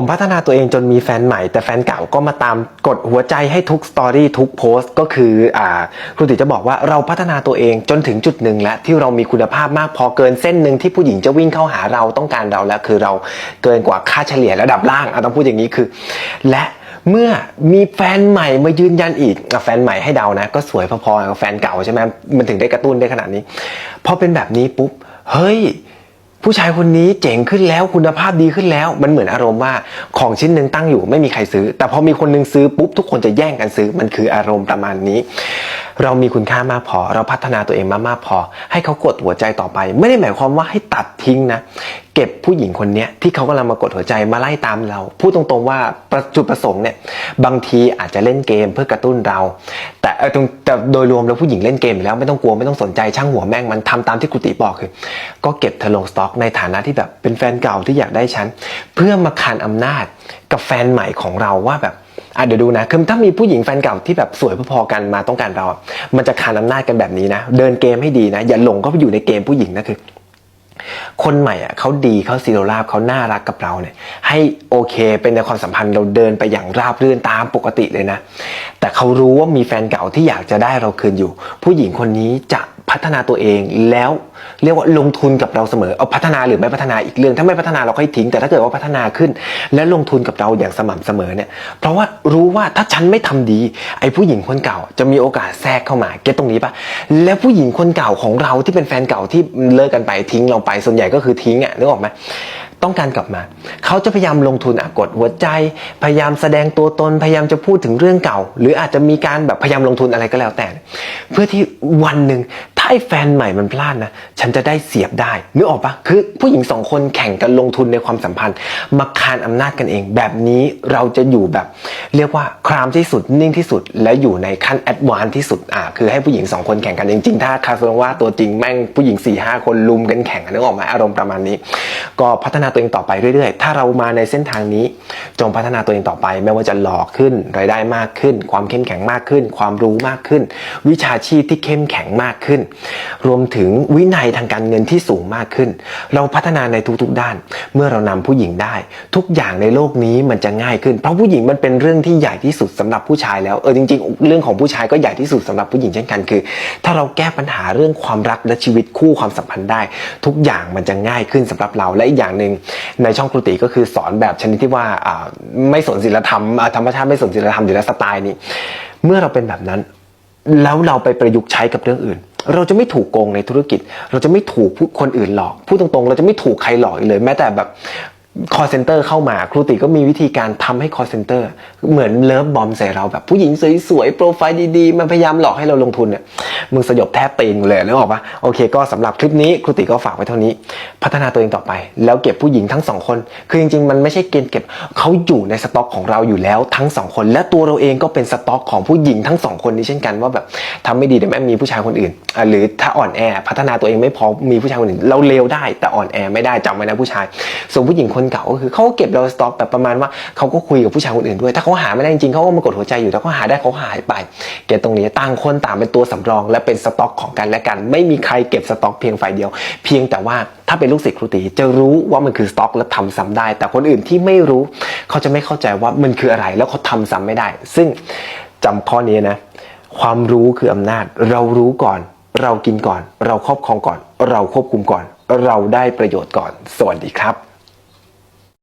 ผมพัฒนาตัวเองจนมีแฟนใหม่แต่แฟนเก่าก็มาตามกดหัวใจให้ทุกสตอรี่ทุกโพสต์ก็คืออ่าครูติจะบอกว่าเราพัฒนาตัวเองจนถึงจุดหนึ่งแล้วที่เรามีคุณภาพมากพอเกินเส้นหนึ่งที่ผู้หญิงจะวิ่งเข้าหาเราต้องการเราแล้วคือเราเกินกว่าค่าเฉลี่ยระดับล่างอะต้องพูดอย่างนี้คือ และเมื่อมีแฟนใหม่มายืนยันอีกแฟนใหม่ให้เดานะ ก็สวยพอๆกับแฟนเก่าใช่ไหมมันถึงได้กระตุ้นได้ขนาดนี้พอเป็นแบบนี้ปุ๊บเฮ้ย ผู้ชายคนนี้เจ๋งขึ้นแล้วคุณภาพดีขึ้นแล้ว มันเหมือนอารมณ์ว่าของชิ้นหนึ่งตั้งอยู่ไม่มีใครซื้อ แต่พอมีคนหนึงซื้อปุ๊บทุกคนจะแย่งกันซื้อมันคืออารมณ์ประมาณนี้ เรามีคุณค่ามากพอ เราพัฒนาตัวเองมามากพอ ให้เขากดหัวใจต่อไป ไม่ได้หมายความว่าให้ตัดทิ้งนะเก็บผู้หญิงคนนี้ที่เขากำลังมากดหัวใจมาไล่ตามเรา พูดตรงๆว่าประจุดประสงค์เนี่ยบางทีอาจจะเล่นเกมเพื่อกระตุ้นเรา แต่ตรงแต่โดยรวมแล้วผู้หญิงเล่นเกมอยู่แล้วไม่ต้องกลัวไม่ต้องสนใจช่างหัวแม่งมันทำตามที่ครูติบอกคือ ก็เก็บเธอลงสต็อกในฐานะที่แบบเป็นแฟนเก่าที่อยากได้ฉันเพื่อมาคานอำนาจกับแฟนใหม่ของเราว่าแบบ อะเดี๋ยวดูนะคือถ้ามีผู้หญิงแฟนเก่าที่แบบสวยพอๆกันมาต้องการเรา มันจะคานอำนาจกันแบบนี้นะ เดินเกมให้ดีนะ อย่าหลงเข้าไปอยู่ในเกมผู้หญิงนะคือคนใหม่อะเขาดีเขาซีโรราบเขาน่ารักกับเราเนี่ย ให้โอเคเป็นในความสัมพันธ์เราเดินไปอย่างราบรื่นตามปกติเลยนะ แต่เขารู้ว่ามีแฟนเก่าที่อยากจะได้เราคืนอยู่ ผู้หญิงคนนี้จะ พัฒนาตัวเองแล้วเรียกว่าลงทุนกับเราเสมอเอาพัฒนาหรือไม่พัฒนาอีกเรื่อง ถ้าไม่พัฒนาเราค่อยทิ้ง แต่ถ้าเกิดว่าพัฒนาขึ้น และลงทุนกับเราอย่างสม่ำเสมอเนี่ยเพราะว่ารู้ว่าถ้าฉันไม่ทำดี ไอ้ผู้หญิงคนเก่า จะมีโอกาสแทรกเข้ามาเก็ตตรงนี้ปะแล้วผู้หญิงคนเก่าของเราที่เป็นแฟนเก่าที่เลิกกันไปทิ้งเราไปส่วนใหญ่ก็คือทิ้งอะนึกออกไหมต้องการกลับมา เขาจะพยายามลงทุนอะกดหัวใจ พยายามแสดงตัวตน พยายามจะพูดถึงเรื่องเก่า หรืออาจจะมีการแบบพยายามลงทุนอะไรก็แล้วแต่ เพื่อที่วันหนึ่ง ไอ้แฟนใหม่มันพลาดนะ ฉันจะได้เสียบได้นึกออกปะคือผู้หญิงสองคนแข่งกันลงทุนในความสัมพันธ์ มาคานอำนาจกันเอง แบบนี้เราจะอยู่แบบ เรียกว่าครามที่สุดนิ่งที่สุด และอยู่ในขั้นแอดวานที่สุดอ่าคือให้ผู้หญิงสองคนแข่งกันจริงๆ ถ้าคาสโนว่าตัวจริงแม่งผู้หญิง4ี่ห้าคนลุมกันแข่งนนึกออกไหมอารมณ์ประมาณนี้ ก็พัฒนาตัวเองต่อไปเรื่อยๆ ถ้าเรามาในเส้นทางนี้ จงพัฒนาตัวเองต่อไป ไม่ว่าจะหล่อขึ้นรายได้มากขึ้น ความเข้มแข็งมากขึ้น ความรู้มากขึ้น วิชาชีพที่เข้มแข็งมากขึ้นรวมถึงวินัยทางการเงินที่สูงมากขึ้น เราพัฒนาในทุกๆ ด้าน เมื่อเรานำผู้หญิงได้ ทุกอย่างในโลกนี้มันจะง่ายขึ้น เพราะผู้หญิงมันเป็นเรื่องที่ใหญ่ที่สุดสำหรับผู้ชายแล้วเออจริงๆ เรื่องของผู้ชายก็ใหญ่ที่สุดสำหรับผู้หญิงเช่นกันคือ ถ้าเราแก้ปัญหาเรื่องความรักและชีวิตคู่ความสัมพันธ์ได้ ทุกอย่างมันจะง่ายขึ้นสำหรับเราและอีกอย่างหนึ่งในช่องครูติก็คือสอนแบบชนิดที่ว่าไม่สนศีลธรรมธรรมชาติไม่สนศีลธรรมอยู่แล้วสไตล์นี้เมื่อเราเป็นแบบนั้น แล้วเราไปประยุกต์ใช้กับเรื่องอื่น เราจะไม่ถูกโกงในธุรกิจ เราจะไม่ถูกคนอื่นหลอกพูดตรงๆ เราจะไม่ถูกใครหลอกอีกเลยแม้แต่แบบ call center เข้ามาครูติก็มีวิธีการทำให้ call center เหมือนเลิฟบอมใส่เราแบบผู้หญิงสวยๆ โปรไฟล์ดีๆ มันพยายามหลอกให้เราลงทุนเนี่ยมึงสยบแทบตีนเลยนึกออกปะโอเคก็สำหรับคลิปนี้ครูติก็ฝากไว้เท่านี้ พัฒนาตัวเองต่อไป แล้วเก็บผู้หญิงทั้งสองคน คือจริงๆ มันไม่ใช่เกณฑ์เก็บเขาอยู่ในสต็อกของเราอยู่แล้วทั้งสองคน และตัวเราเองก็เป็นสต็อกของผู้หญิงทั้งสองคนนี้เช่นกันว่าแบบทำไม่ดีเดี๋ยวแม่มีผู้ชายคนอื่น หรือถ้าอ่อนแอพัฒนาตัวเองไม่พอมีผู้ชายคนอื่น เราเลวได้แต่อ่อนแอไม่ได้จำไว้นะผู้ชายส่วนผู้หญิงคนเก่าก็คือเขาก็เก็บเราสต็อกแบบประมาณว่าเขาก็คุยกับผู้ชายคนอื่นด้วย ถ้าเขาหาไม่ได้จริงๆเขาก็มากดหัวใจอยู่ถ้าเขาหาได้เขาหายไป เก็บตรงนี้ต่างคนต่างเป็นตัวสำรอง และเป็นสต็อกของกันและกัน ไม่มีใครเก็บสต็อกเพียงฝ่ายเดียว เพียงแต่ว่าถ้าเป็นลูกศิษย์ครูตีจะรู้ว่ามันคือสต็อกและทำซ้ำได้ แต่คนอื่นที่ไม่รู้ เขาจะไม่เข้าใจว่ามันคืออะไร แล้วเขาทำซ้ำไม่ได้ ซึ่งจำข้อนี้นะ ความรู้คืออำนาจ เรารู้ก่อน เรากินก่อน เราครอบครองก่อน เราควบคุมก่อน เราได้ประโยชน์ก่อน สวัสดีครับ